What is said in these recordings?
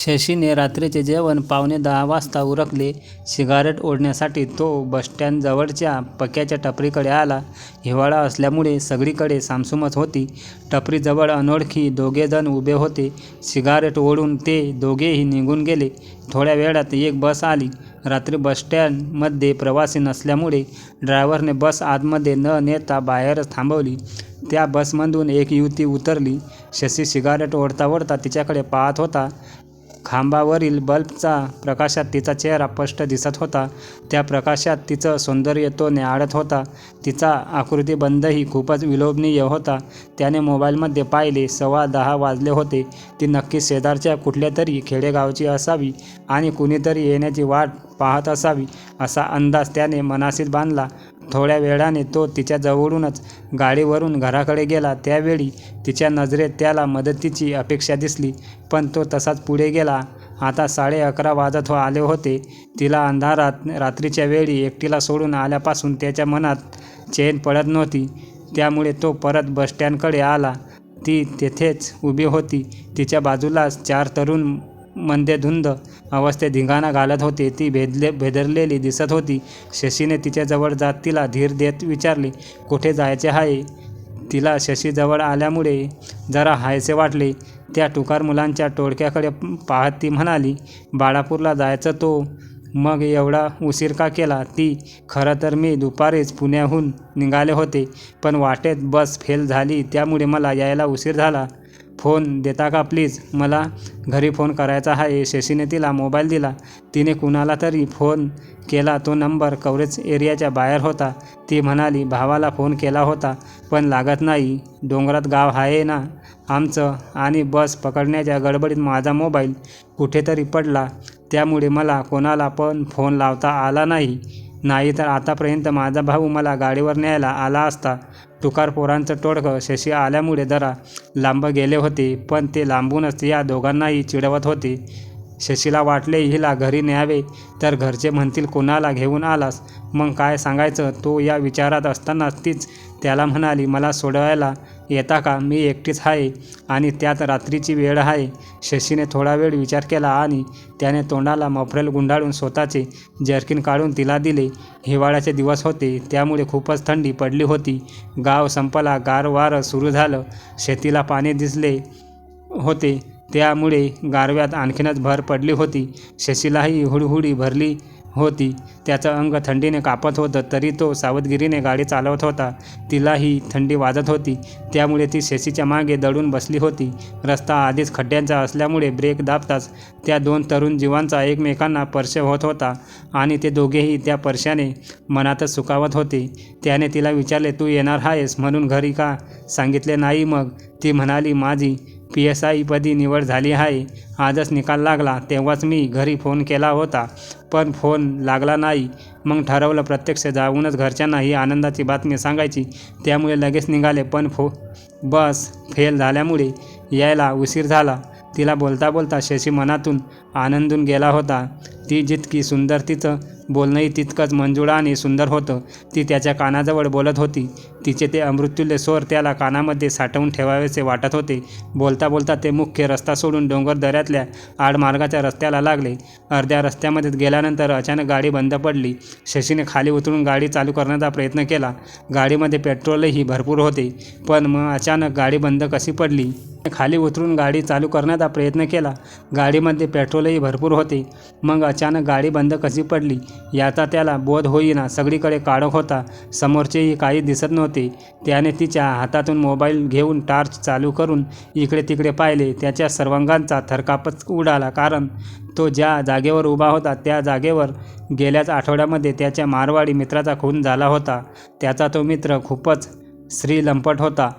शशीने रात्रीचे जेवण पावणे दहा वाजता उरकले. सिगारेट ओढण्यासाठी तो बसस्टँडजवळच्या पक्याच्या टपरीकडे आला. हिवाळा असल्यामुळे सगळीकडे सामसूमच होती. टपरीजवळ अनोळखी दोघेजण उभे होते. सिगारेट ओढून ते दोघेही निघून गेले. थोड्या वेळात एक बस आली. रात्री बसस्टँडमध्ये प्रवासी नसल्यामुळे ड्रायव्हरने बस आतमध्ये न नेता बाहेरच थांबवली. त्या बसमधून एक युवती उतरली. शशी सिगारेट ओढता ओढता तिच्याकडे पाहत होता. खांबावरील बल्बचा प्रकाशात तिचा चेहरा स्पष्ट दिसत होता. त्या प्रकाशात तिचं सौंदर्य तो न्याहाळत होता. तिचा आकृतीबंधही खूपच विलोभनीय होता. त्याने मोबाईलमध्ये पाहिले. सव्वा दहा वाजले होते. ती नक्की शेजारच्या कुठल्या तरी खेडेगावची असावी आणि कुणीतरी येण्याची वाट पाहत असावी असा अंदाज त्याने मनाशीच बांधला. थोड्या वेळाने तो तिच्याजवळूनच गाडीवरून घराकडे गेला. त्यावेळी तिच्या नजरेत त्याला मदतीची अपेक्षा दिसली. पण तो तसाच पुढे गेला. आता साडे अकरा वाजत आले होते. तिला अंधारात रात्रीच्या वेळी एकटीला सोडून आल्यापासून त्याच्या मनात चैन पडत नव्हती. त्यामुळे तो परत बसस्टँडकडे आला. ती तेथेच उभी होती. तिच्या बाजूलाच चार तरुण मंद्यधुंद अवस्थेत धिंगाणा घालत होते. ती भेदले भेदरलेली दिसत होती. शशीने तिच्याजवळ जात तिला धीर देत विचारले, कुठे जायचे आहे? तिला शशीजवळ आल्यामुळे जरा हायसे वाटले. त्या टुकार मुलांच्या टोळक्याकडे पाहत ती म्हणाली, बाळापूरला जायचं तो मग एवढा उशीर का केला? ती खरं तर मी दुपारीच पुण्याहून निघाले होते. पण वाटेत बस फेल झाली त्यामुळे मला यायला उशीर झाला. फोन देता का प्लीज? मला घरी फोन करायचा आहे. शशीने तिला मोबाईल दिला. तिने कुणाला तरी फोन केला. तो नंबर कव्हरेज एरियाच्या बाहेर होता. ती म्हणाली, भावाला फोन केला होता पण लागत नाही. डोंगरात गाव आहे ना आमचं आणि बस पकडण्याच्या गडबडीत माझा मोबाईल कुठेतरी पडला. त्यामुळे मला कोणाला पण फोन लावता आला नाही. नाही तर आतापर्यंत माझा भाऊ मला गाडीवर न्यायला आला असता. तुकार पोरांचं टोळकं शशी आल्यामुळे जरा लांब गेले होते. पण ते लांबूनच या दोघांनाही चिडवत होते. शशीला वाटले हिला घरी न्यावे तर घरचे म्हणतील कोणाला घेऊन आलास? मग काय सांगायचं? तो या विचारात असतानाच तीच त्याला म्हणाली, मला सोडवायला येता का? मी एकटीच आहे आणि त्यात रात्रीची वेळ आहे. शशीने थोडा वेळ विचार केला आणि त्याने तोंडाला मफरेल गुंडाळून स्वतःचे जर्किन काढून तिला दिले. हिवाळ्याचे दिवस होते. त्यामुळे खूपच थंडी पडली होती. गाव संपला. गारवारं सुरू झालं. शेतीला पाणी दिसले होते. त्यामुळे गारव्यात आणखीनच भर पडली होती. शशीलाही हुडहुडी भरली होती. त्याचं अंग थंडीने कापत होतं तरी तो सावधगिरीने गाडी चालवत होता. तिलाही थंडी वाजत होती. त्यामुळे ती शेशीच्या मागे दडून बसली होती. रस्ता आधीच खड्ड्यांचा असल्यामुळे ब्रेक दाबताच त्या दोन तरुण जीवांचा एकमेकांना स्पर्श होत होता आणि ते दोघेही त्या स्पर्शाने मनातच सुखावत होते. त्याने तिला विचारले, तू येणार आहेस म्हणून घरी का सांगितले नाही मग? ती म्हणाली, माझी पी एस आयपदी निवड झाली आहे. आजच निकाल लागला. तेव्हाच मी घरी फोन केला होता पण फोन लागला नाही. मग ठरवलं प्रत्यक्ष जाऊनच घरच्यांना ही आनंदाची बातमी सांगायची. त्यामुळे लगेच निघाले पण फो बस फेल झाल्यामुळे यायला उशीर झाला. तिला बोलता बोलता शशी मनातून आनंदून गेला होता. ती जितकी सुंदर तिचं बोलणंही तितकंच मंजुळा आणि सुंदर होतं. ती त्याच्या कानाजवळ बोलत होती. तिचे ते अमृत्युल्य स्वर त्याला कानामध्ये साठवून ठेवावेसे वाटत होते. बोलता बोलता ते मुख्य रस्ता सोडून डोंगर दऱ्यातल्या आडमार्गाच्या रस्त्याला लागले. अर्ध्या रस्त्यामध्ये गेल्यानंतर अचानक गाडी बंद पडली. शशीने खाली उतरून गाडी चालू करण्याचा प्रयत्न केला. गाडीमध्ये पेट्रोलही भरपूर होते. पण मग अचानक गाडी बंद कशी पडली? खाली उतरून गाडी चालू करण्याचा प्रयत्न केला. गाडीमध्ये पेट्रोलही भरपूर होते. मग अचानक गाडी बंद कशी पडली याचा त्याला बोध होईना. सगळीकडे काळोख होता. समोरचेही काही दिसत नव्हते. त्याने तिच्या हातातून मोबाईल घेऊन टॉर्च चालू करून इकडे तिकडे पाहिले. त्याच्या सर्वांगांचा थरकापच उडाला. कारण तो ज्या जागेवर उभा होता त्या जागेवर गेल्याच आठवड्यामध्ये त्याच्या मारवाडी मित्राचा खून झाला होता. त्याचा तो मित्र खूपच श्रीलंपट होता.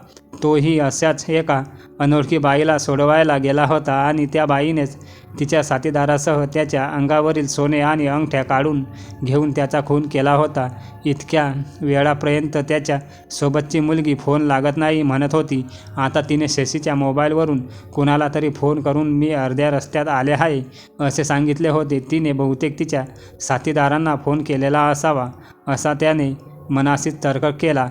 तोही अशाच एका अनोळखी बाईला सोडवायला गेला होता आणि त्या बाईनेच तिच्या साथीदारासह त्याच्या अंगावरील सोने आणि अंगठ्या काढून घेऊन त्याचा खून केला होता. इतक्या वेळापर्यंत त्याच्या सोबतची मुलगी फोन लागत नाही म्हणत होती. आता तिने शशीच्या मोबाईलवरून कुणाला तरी फोन करून मी अर्ध्या रस्त्यात आले आहे असे सांगितले होते. तिने बहुतेक तिच्या साथीदारांना फोन केलेला असावा असा त्याने मनाशीच तर्क केला.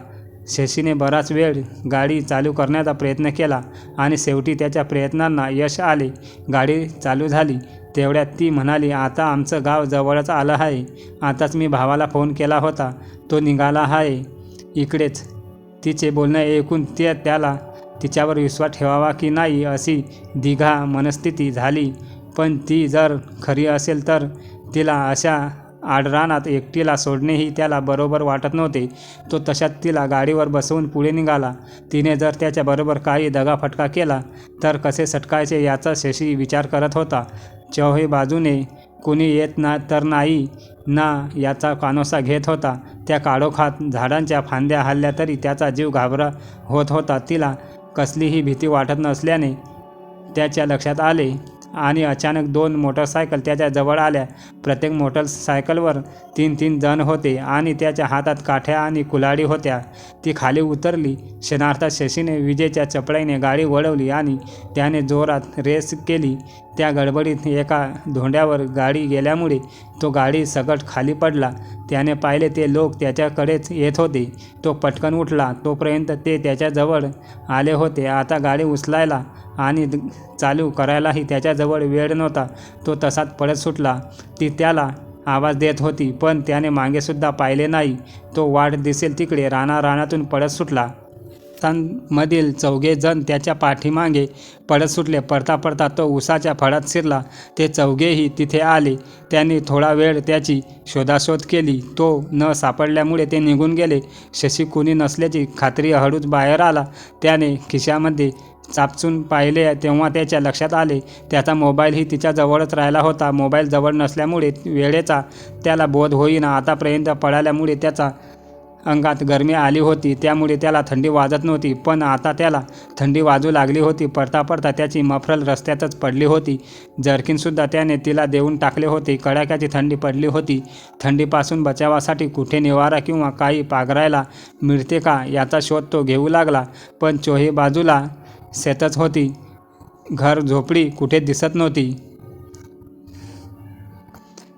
शशीने बराच वेळ गाडी चालू करण्याचा प्रयत्न केला आणि शेवटी त्याच्या प्रयत्नांना यश आले. गाडी चालू झाली. तेवढ्यात ती म्हणाली आता आमचं गाव जवळच आलं आहे. आताच मी भावाला फोन केला होता. तो निघाला आहे. इकडेच. तिचे बोलणं ऐकून ते त्याला तिच्यावर विश्वास ठेवावा की नाही अशी दिघा मनस्थिती झाली. पण ती जर खरी असेल तर तिला अशा आडरानात एकटीला सोडणेही त्याला बरोबर वाटत नव्हते. तो तशात तिला गाडीवर बसवून पुढे निघाला. तिने जर त्याच्याबरोबर काही दगाफटका केला तर कसे सटकायचे याचा शशी विचार करत होता. चौही बाजूने कुणी येत ना तर नाही ना याचा कानोसा घेत होता. त्या काळोखात झाडांच्या फांद्या हल्ल्या तरी त्याचा जीव घाबरा होत होता. तिला कसलीही भीती वाटत नसल्याने त्याच्या लक्षात आले आणि अचानक दोन मोटरसायकल त्याच्याजवळ आल्या. प्रत्येक मोटरसायकलवर तीन तीन जण होते आणि त्याच्या हातात काठ्या आणि कुल्हाडी होत्या. ती खाली उतरली. क्षणार्थात शशीने विजेच्या चपळाईने गाडी वळवली आणि त्याने जोरात रेस केली. त्या गडबडीत एका धोंड्यावर गाडी गेल्यामुळे तो गाडी सकट खाली पडला. त्याने पाहिले ते लोक त्याच्याकडेच येत होते. तो पटकन उठला. तोपर्यंत ते त्याच्याजवळ आले होते. आता गाडी उचलायला आणि चालू करायलाही त्याच्याजवळ वेळ नव्हता. तो तसाच पडत सुटला. ती त्याला आवाज देत होती पण त्याने मागेसुद्धा पाहिले नाही. तो वाट दिसेल तिकडे राणा रानातून पडत सुटला. मधील चौघे जण त्याच्या पाठीमागे पडत सुटले. पडता पडता तो उसाच्या फळात शिरला. ते चौघेही तिथे आले. त्यांनी थोडा वेळ त्याची शोधाशोध केली. तो न सापडल्यामुळे ते निघून गेले. शशी कुणी नसल्याची खात्री हळूच बाहेर आला. त्याने खिशामध्ये चापचून पाहिले तेव्हा त्याच्या लक्षात आले त्याचा मोबाईलही तिच्याजवळच राहिला होता. मोबाईल जवळ नसल्यामुळे वेळेचा त्याला बोध होईना. आतापर्यंत पळाल्यामुळे त्याचा अंगात गरमी आली होती त्यामुळे त्याला थंडी वाजत नव्हती. पण आता त्याला थंडी वाजू लागली होती. पडता पडता त्याची मफरल रस्त्यातच पडली होती. जर्किनसुद्धा त्याने तिला देऊन टाकले होते. कडाक्याची थंडी पडली होती. थंडीपासून बचावासाठी कुठे निवारा किंवा काही पागरायला मिळते का याचा शोध तो घेऊ लागला. पण चोही बाजूला शेतच होती. घर झोपडी कुठे दिसत नव्हती.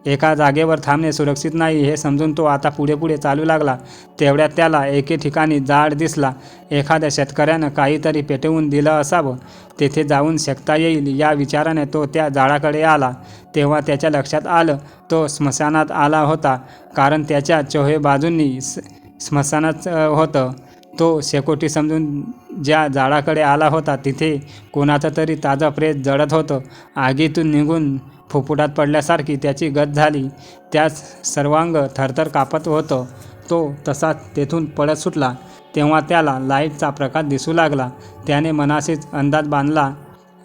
एका जागेवर थांबणे सुरक्षित नाही हे समजून तो आता पुढे पुढे चालू लागला. तेवढ्यात त्याला एके ठिकाणी जाड दिसला. एखाद्या शेतकऱ्यानं काहीतरी पेटवून दिलं असावं. तेथे जाऊन शकता येईल या विचाराने तो त्या जाळाकडे आला. तेव्हा त्याच्या लक्षात आलं तो स्मशानात आला होता. कारण त्याच्या चोहे बाजूंनी स होतं. तो शेकोटी समजून ज्या झाडाकडे आला होता तिथे कोणाचं तरी ताजं प्रेत जळत होतं. आगीतून निघून फुफुटात पडल्यासारखी त्याची गत झाली. त्याच सर्वांग थरथर कापत होतं. तो तसाच तेथून पळत सुटला. तेव्हा त्याला लाईटचा प्रकाश दिसू लागला. त्याने मनाशीच अंदाज बांधला.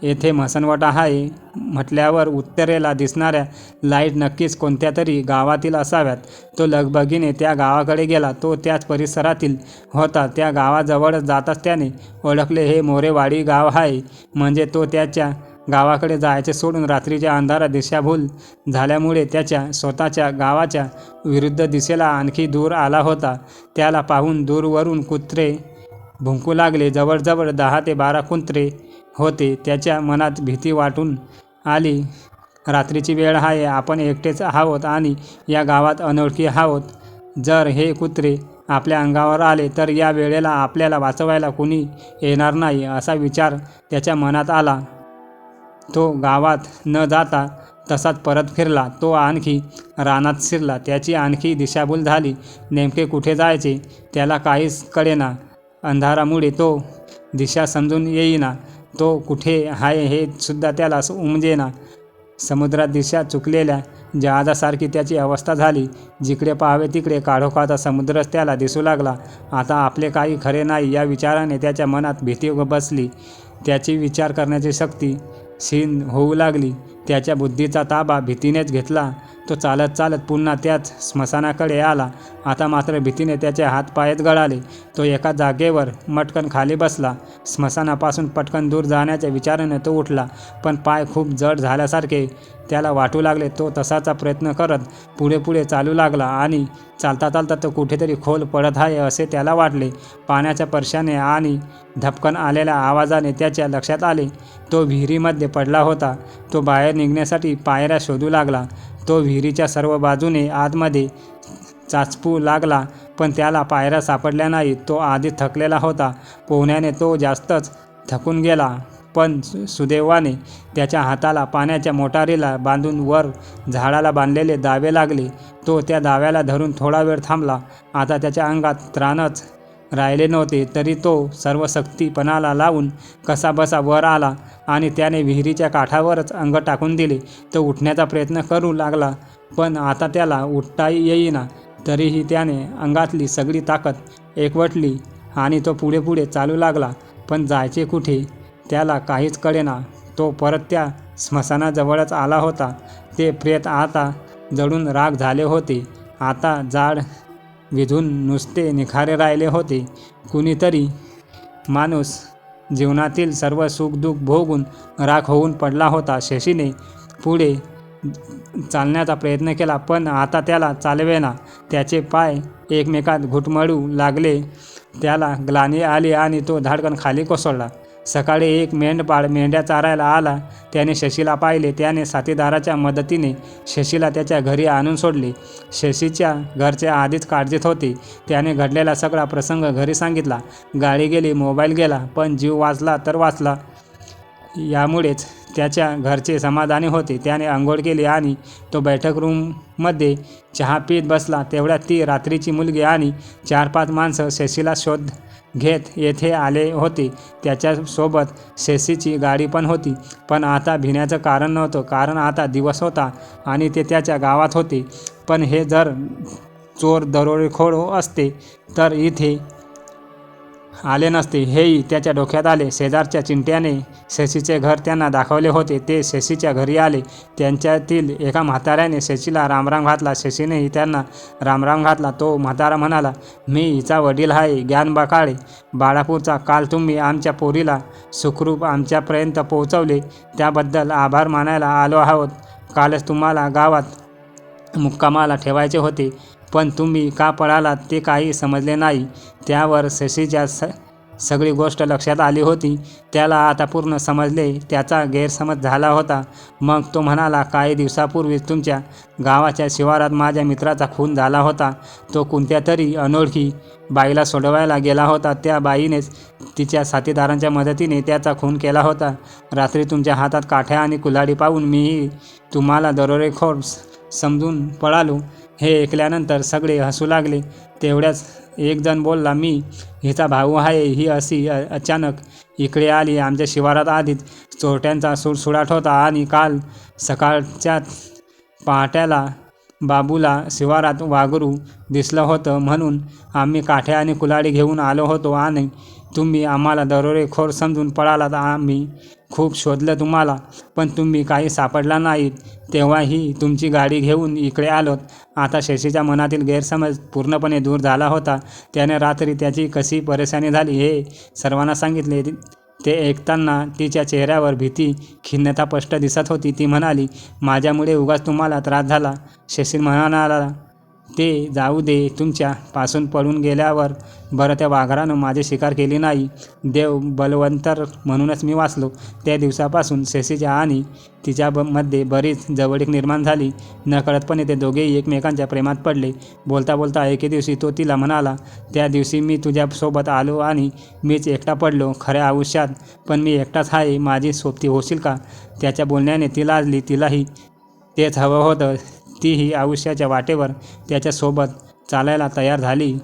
येथे मसनवटा आहे. म्हटल्यावर उत्तरेला दिसणाऱ्या लाइट नक्कीच कोणत्या तरी गावातील असाव्यात. तो लगबगीने त्या गावाकडे गेला. तो त्याच परिसरातील होता. त्या गावाजवळ जाताच त्याने ओळखले हे मोरेवाडी गाव आहे. म्हणजे तो त्याच्या गावाकडे जायचे सोडून रात्रीच्या अंधारात दिशाभूल झाल्यामुळे त्याच्या स्वतःच्या गावाच्या विरुद्ध दिशेला आणखी दूर आला होता. त्याला पाहून दूरवरून कुत्रे भुंकू लागले. जवळजवळ दहा ते बारा कुत्रे होते. त्याच्या मनात भीती वाटून आली. रात्रीची वेळ आहे. आपण एकटेच आहोत आणि या गावात अनोळखी आहोत. जर हे कुत्रे आपल्या अंगावर आले तर या वेळेला आपल्याला वाचवायला कुणी येणार नाही असा विचार त्याच्या मनात आला. तो गावात न जाता तसाच परत फिरला. तो आणखी रानात शिरला. त्याची आणखी दिशाभूल झाली. नेमके कुठे जायचे त्याला काहीच कळेना. अंधारामुळे तो दिशा समजून येईना. तो कुठे आहे हे सुद्धा त्याला उमजेना समुद्रात दिशा चुकलेल्या जहाजासारखी त्याची अवस्था झाली. जिकडे पाहावे तिकडे काढोखाचा समुद्रच त्याला दिसू लागला. आता आपले काही खरे नाही या विचाराने त्याच्या मनात भीती बसली. त्याची विचार करण्याची शक्ती क्षीण होऊ लागली. त्याच्या बुद्धीचा ताबा भीतीनेच घेतला. तो चालत चालत पुन्हा त्याच स्मशानाकडे आला. आता मात्र भीतीने त्याचे हात गळाले. तो एका जागेवर मटकन खाली बसला. स्मशानापासून पटकन दूर जाण्याच्या विचाराने तो उठला. पण पाय खूप जड झाल्यासारखे त्याला वाटू लागले. तो तसाचा प्रयत्न करत पुढे पुढे चालू लागला आणि चालता चालता तो कुठेतरी खोल पडत आहे असे त्याला वाटले. पाण्याच्या परशाने आणि धपकन आलेल्या आवाजाने त्याच्या लक्षात आले. तो विहिरीमध्ये पडला होता. तो बाहेर निघण्यासाठी पायऱ्या शोधू लागला. तो विहिरीच्या सर्व बाजूने आतमध्ये चाचपू लागला पण त्याला पायऱ्या सापडल्या नाही तो आधी थकलेला होता. पोहण्याने तो जास्तच थकून गेला. पण सु सुदैवाने त्याच्या हाताला पाण्याच्या मोटारीला बांधून वर झाडाला बांधलेले दावे लागले. तो त्या दाव्याला धरून थोडा वेळ थांबला. आता त्याच्या अंगात त्राणच राहिले नव्हते तरी तो सर्व शक्तीपणाला लावून कसाबसा वर आला आणि त्याने विहिरीच्या काठावरच अंग टाकून दिले. तो उठण्याचा प्रयत्न करू लागला पण आता त्याला उठता येईना. तरीही त्याने अंगातली सगळी ताकद एकवटली आणि तो पुढे पुढे चालू लागला. पण जायचे कुठे त्याला काहीच कळेना. तो परत त्या स्मशानाजवळच आला होता. ते प्रेत आता जळून राग झाले होते. आता जाड विधून नुसते निखारे राहिले होते. कुणीतरी माणूस जीवनातील सर्व सुखदुःख भोगून राख होऊन पडला होता. शशीने पुढे चालण्याचा प्रयत्न केला पण आता त्याला चालवेना. त्याचे पाय एकमेकात घुटमळू लागले. त्याला ग्लानी आली आणि तो धाडकन खाली कोसळला. सकाळी एक मेंढपाळ मेंढ्या चारायला आला. त्याने शशीला पाहिले. त्याने साथीदाराच्या मदतीने शशीला त्याच्या घरी आणून सोडले. शशीच्या घरचे आधीच काळजीत होते. त्याने घडलेला सगळा प्रसंग घरी सांगितला. गाडी गेली मोबाईल गेला पण जीव वाचला तर वाचला. यामुळेच त्याच्या घरचे समाधानी होते. त्याने आंघोळ केली आणि तो बैठक रूममध्ये चहा पीत बसला. तेवढ्यात ती रात्रीची मुलगी आणि चार पाच माणसं शशीला शोध घेत येथे आले होते. त्याच्यासोबत शशीची गाडी पण होती. पण आता भिण्याचं कारण नव्हतं. कारण आता दिवस होता आणि ते त्याच्या गावात होते. पण हे जर चोर दरोडेखोर असते तर इथे आले नसते. हेही त्याच्या डोक्यात आले. शेजारच्या चिंट्याने शशीचे घर त्यांना दाखवले होते. ते शशीच्या घरी आले. त्यांच्यातील एका म्हाताऱ्याने शशीला रामराम घातला. शशीनेही त्यांना रामराम घातला. तो म्हातारा म्हणाला मी हिचा वडील आहे. ज्ञानबा काळे बाळापूरचा काल तुम्ही आमच्या पोरीला सुखरूप आमच्यापर्यंत पोहोचवले. त्याबद्दल आभार मानायला आलो आहोत. कालच तुम्हाला गावात मुक्कामाला ठेवायचे होते. पण तुम्ही का पळालात ते काही समजले नाही. त्यावर शशीच्या स सगळी गोष्ट लक्षात आली होती. त्याला आता पूर्ण समजले त्याचा गैरसमज झाला होता. मग तो म्हणाला काही दिवसापूर्वी तुमच्या गावाच्या शिवारात माझ्या मित्राचा खून झाला होता. तो कोणत्या तरी अनोळखी बाईला सोडवायला गेला होता. त्या बाईनेच तिच्या साथीदारांच्या मदतीने त्याचा खून केला होता. रात्री तुमच्या हातात काठ्या आणि कुल्हाडी पाहून मीही तुम्हाला दरोडेखोर समजून पळालो. हे ऐकल्यानंतर सगळे हसू लागले. तेवढ्याच एकजण बोलला मी हिचा भाऊ आहे ही अशी अचानक इकडे आली आमच्या शिवारात आधीच चोरट्यांचा सुडसुडाट होता आणि काल सकाळच्या पहाट्याला बाबूला शिवारात वागरू दिसलं होतं म्हणून आम्ही काठ्या आणि कुलाडी घेऊन आलो होतो आणि तुम्ही आम्हाला दरोडेखोर समजून पळालात आम्ही. खूप शोधलं तुम्हाला पण तुम्ही काही सापडला नाहीत. तेव्हाही तुमची गाडी घेऊन इकडे आलोत. आता शशीच्या मनातील गैरसमज पूर्णपणे दूर झाला होता. त्याने रात्री त्याची कशी परेशानी झाली हे सर्वांना सांगितले. ते ऐकताना तिच्या चेहऱ्यावर भीती खिन्नता स्पष्ट दिसत होती. ती म्हणाली माझ्यामुळे उगाच तुम्हाला त्रास झाला. शशी म्हणाला ते जाऊ दे तुमच्या पासून पळून गेल्यावर बरं त्या वाघरानं माझी शिकार केली नाही. देव बलवंतर म्हणूनच मी वाचलो. त्या दिवसापासून शशीच्या आणि तिच्या ब मध्ये बरीच जवळीक निर्माण झाली. नकळतपणे ते दोघेही एकमेकांच्या प्रेमात पडले. बोलता बोलता एके दिवशी तो तिला म्हणाला त्या दिवशी मी तुझ्यासोबत आलो आणि मीच एकटा पडलो खऱ्या आयुष्यात. पण मी एकटाच आहे. माझी सोबती होशील का? त्याच्या बोलण्याने ती लाजली. तिलाही तेच हवं होतं. तीही आयुष्याच्या वाटेवर त्याच्यासोबत चालायला तयार झाली.